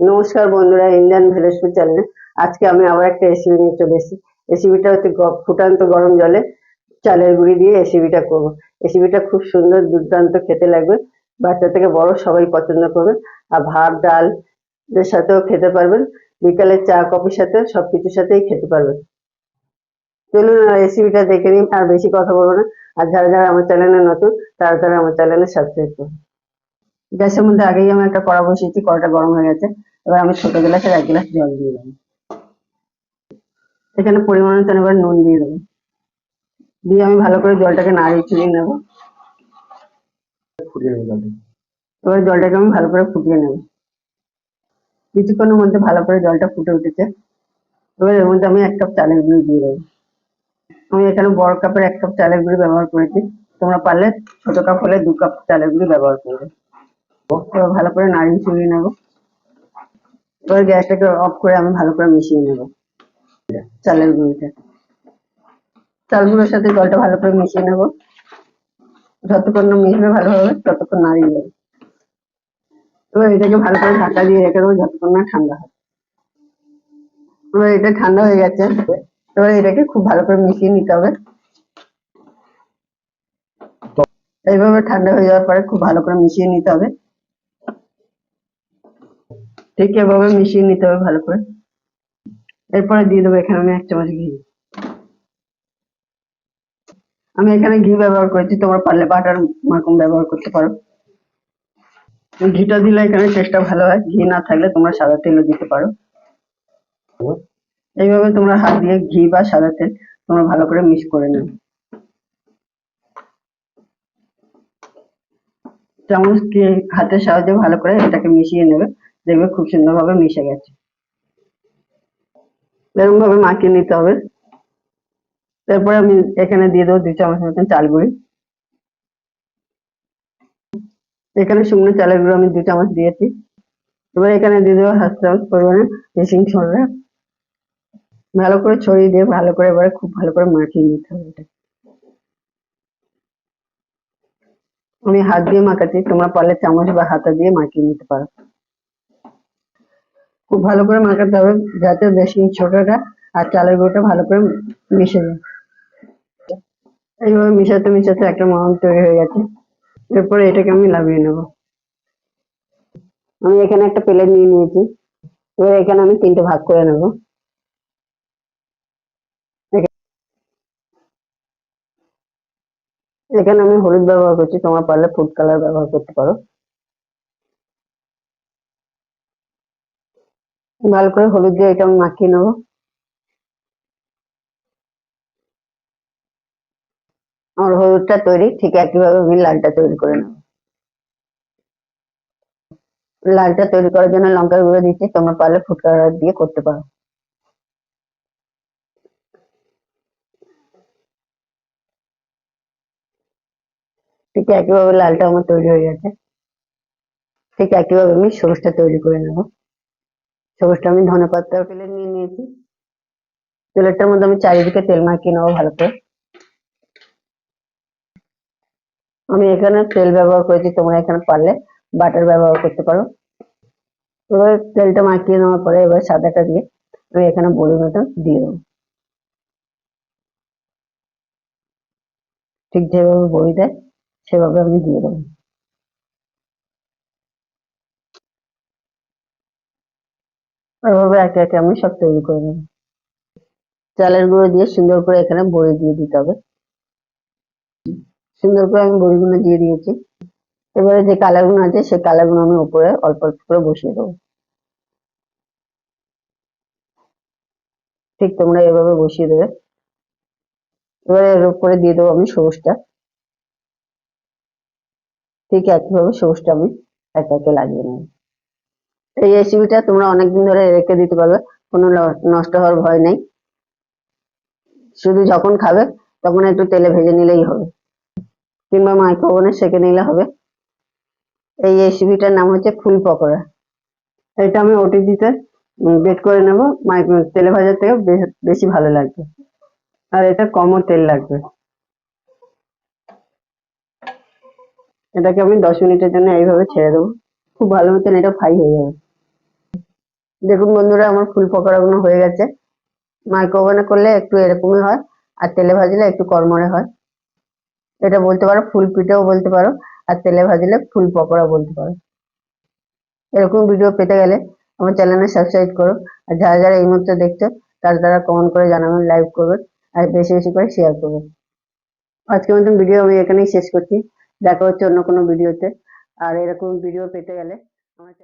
নমস্কার বন্ধুরা, Indian food চ্যানেলে আজকে আমি আবার একটা রেসিপি নিয়ে চলে এসেছি। রেসিপিটা হচ্ছে ফুটান্ত গরম জলে চালের গুঁড়ি দিয়ে রেসিপিটা করব। রেসিপিটা খুব সুন্দর, দুর্দান্ত, খেতে লাগবে। বাচ্চা থেকে বড় সবাই পছন্দ করবে। আর ভাত, ডাল এর সাথেও খেতে পারবেন। বিকালে চা, কফির সাথে সবকিছুর সাথেই খেতে পারবেন। চলুন রেসিপিটা দেখে নিন আর বেশি কথা বলব না। আর যারা যারা আমার চ্যানেলে নতুন, তারা তারা আমার চ্যানেলে সাবস্ক্রাইব করুন। গ্যাসের মধ্যে আগেই আমি একটা কড়া বসিয়েছি, কড়াটা গরম হয়ে গেছে। এবার আমি ছোট গ্লাসের এক গ্লাস জল দিয়ে দেবো। এখানে পরিমাণ মতো এবার নুন দিয়ে দেবো। দিয়ে আমি ভালো করে জলটাকে নাড়িয়ে চুড়িয়ে নেব। ফুটিয়ে নেবে এবার জলটাকে আমি ভালো করে ফুটিয়ে নেব। কিছুক্ষণের মধ্যে ভালো করে জলটা ফুটে উঠেছে। এবার এর মধ্যে আমি এক কাপ চালের গুঁড়ি দিয়ে দেবো। আমি এখানে বড় কাপের এক কাপ চালের গুঁড়ি ব্যবহার করেছি। তোমরা পারলে ছোট কাপ হলে দু কাপ চালের গুঁড়ি ব্যবহার করবে। ভালো করে নাড়িয়ে চুড়িয়ে নেব। এবার গ্যাসটাকে অফ করে আমি ভালো করে মিশিয়ে নেব। চালের গুঁড়িটা। চাল গুঁড়োর সাথে জলটা ভালো করে মিশিয়ে নেব। যতক্ষণ না মিশবে ভালোভাবে ততক্ষণ নাড়িয়ে নেব। এবার এটাকে ভালো করে ঢাকা দিয়ে রেখে দেবো, যতক্ষণ না ঠান্ডা হয় এবার এটা ঠান্ডা হয়ে গেছে। এবার এটাকে খুব ভালো করে মিশিয়ে নিতে হবে। এইভাবে ঠান্ডা হয়ে যাওয়ার পরে খুব ভালো করে মিশিয়ে নিতে হবে। ঠিক এভাবে মিশিয়ে নিতে হবে ভালো করে। এরপরে দিয়ে দেবো, এখানে আমি এক চামচ ঘি। আমি এখানে ঘি ব্যবহার করেছি, তোমরা পারলে বাটার মাখন ব্যবহার করতে পারো। ঘিটা দিলে এখানে টেস্টটা ভালো হয়, ঘি না থাকলে তোমরা সাদা তেলও দিতে পারো। এইভাবে তোমরা হাত দিয়ে ঘি বা সাদা তেল তোমরা ভালো করে মিক্স করে নেবে চামচ দিয়ে হাতের সাহায্যে ভালো করে এটাকে মিশিয়ে নেবে। দেখবে খুব সুন্দরভাবে মিশে গেছে। এরকম ভাবে মাখিয়ে নিতে হবে। তারপরে আমি এখানে দিয়ে দেবো দুই চামচ মতন চাল গুঁড়ি। এখানে শুকনো চালের গুঁড়ো আমি দু চামচ দিয়েছি। এবার এখানে দিয়ে দেবো হাফ চামচ পরিমাণে বেসিং সোডা। ভালো করে ছড়িয়ে দিয়ে ভালো করে এবারে খুব ভালো করে মাখিয়ে নিতে হবে এটা। আমি হাত দিয়ে মাখাচ্ছি, তোমরা পারলে চামচ বা হাতা দিয়ে মাখিয়ে নিতে পারো। খুব ভালো করে মাখাতে হবে যাতে বেশি ছোটটা আর চালের গুঁড়োটা ভালো করে মিশে যায়। এইভাবে মিশাতে মিশাতে একটা মরম তৈরি হয়ে গেছে। এরপরে এটাকে আমি লাভিয়ে নেব। আমি এখানে একটা প্লেট নিয়ে নিয়েছি। এবার এখানে আমি তিনটে ভাগ করে নেব। এখানে আমি হলুদ ব্যবহার করছি, তোমার পারলে ফুড কালার ব্যবহার করতে পারো। ভালো করে হলুদ দিয়ে এটা আমি মাখিয়ে নেব। আমার হলুদটা তৈরি, ঠিক একইভাবে আমি লালটা তৈরি করে নেব। লালটা তৈরি করার জন্য লঙ্কার গুঁড়ো দিচ্ছি, তোমরা পারলে ফুড কালার দিয়ে করতে পারো। ঠিক একইভাবে লালটা আমার তৈরি হয়ে গেছে। ঠিক একইভাবে আমি সবুজটা তৈরি করে নেব। সবুজটা আমি ধনে পাতা তেলে নিয়ে নিয়েছি। তেলেরটার মধ্যে আমি চারিদিকে তেল মাখিয়ে নেব ভালো করে। আমি এখানে তেল ব্যবহার করেছি, তোমরা এখানে পারলে বাটার ব্যবহার করতে পারো। এবার তেলটা মাখিয়ে নেওয়ার পরে এবার সাদাটা দিয়ে আমি এখানে বড়ি মতো দিয়ে দেবো। ঠিক যেভাবে বড়ি দেয় সেভাবে আমি দিয়ে দেবো। এভাবে একে একে আমি সব তৈরি করে নেব। চালের গুঁড়ো দিয়ে সুন্দর করে এখানে বড়ি দিয়ে দিতে হবে। সুন্দর করে আমি বড়িগুলো দিয়ে দিয়েছি। এবারে যে কালারগুলো আছে, সেই কালারগুলো আমি উপরে অল্প অল্প করে বসিয়ে দেবো। ঠিক তোমরা এভাবে বসিয়ে দেবে। এবারে এর উপরে দিয়ে দেবো আমি সবুজটা ঠিক একইভাবে সবুজটা আমি একে একে লাগিয়ে নেব। এই রেসিপিটা তোমরা অনেকদিন ধরে রেখে দিতে পারবে, কোনো নষ্ট হওয়ার ভয় নেই। শুধু যখন খাবে, তখন একটু তেলে ভেজে নিলেই হবে। কিংবা মাইক্রো ওভেনে সেঁকে নিলে হবে। এই রেসিপিটার নাম হচ্ছে ফুল পকোড়া। এটা আমি ওটিজিতে বেট করে নেব। মাইক্রো তেলে ভাজার থেকে বেশি ভালো লাগবে। আর এটা কমও তেল লাগবে। এটাকে আমি দশ মিনিটের জন্য এইভাবে ছেড়ে দেবো। খুব ভালো মতন এটা ফ্রাই হয়ে যাবে। দেখুন বন্ধুরা, আমার ফুল পকোড়াগুলো হয়ে গেছে। মাইক্রো ওভেনে করলে একটু এরকমই হয়, আর তেলে ভাজলে একটু কড়মড়ে হয়। এটা বলতে পারো, ফুল পিঠেও বলতে পারো, আর তেলে ভাজলে ফুল পকোড়া বলতে পারো। এরকম ভিডিও পেতে গেলে আমার চ্যানেলে সাবস্ক্রাইব করো, আর যারা যারা এই মুহূর্তে দেখছ, তারা তারা কমেন্ট করে জানাবেন লাইক করবেন, আর বেশি বেশি করে শেয়ার করবেন। আজকের মতন ভিডিও আমি এখানেই শেষ করছি। দেখা হচ্ছে অন্য কোনো ভিডিওতে আর এরকম ভিডিও পেতে গেলে আমার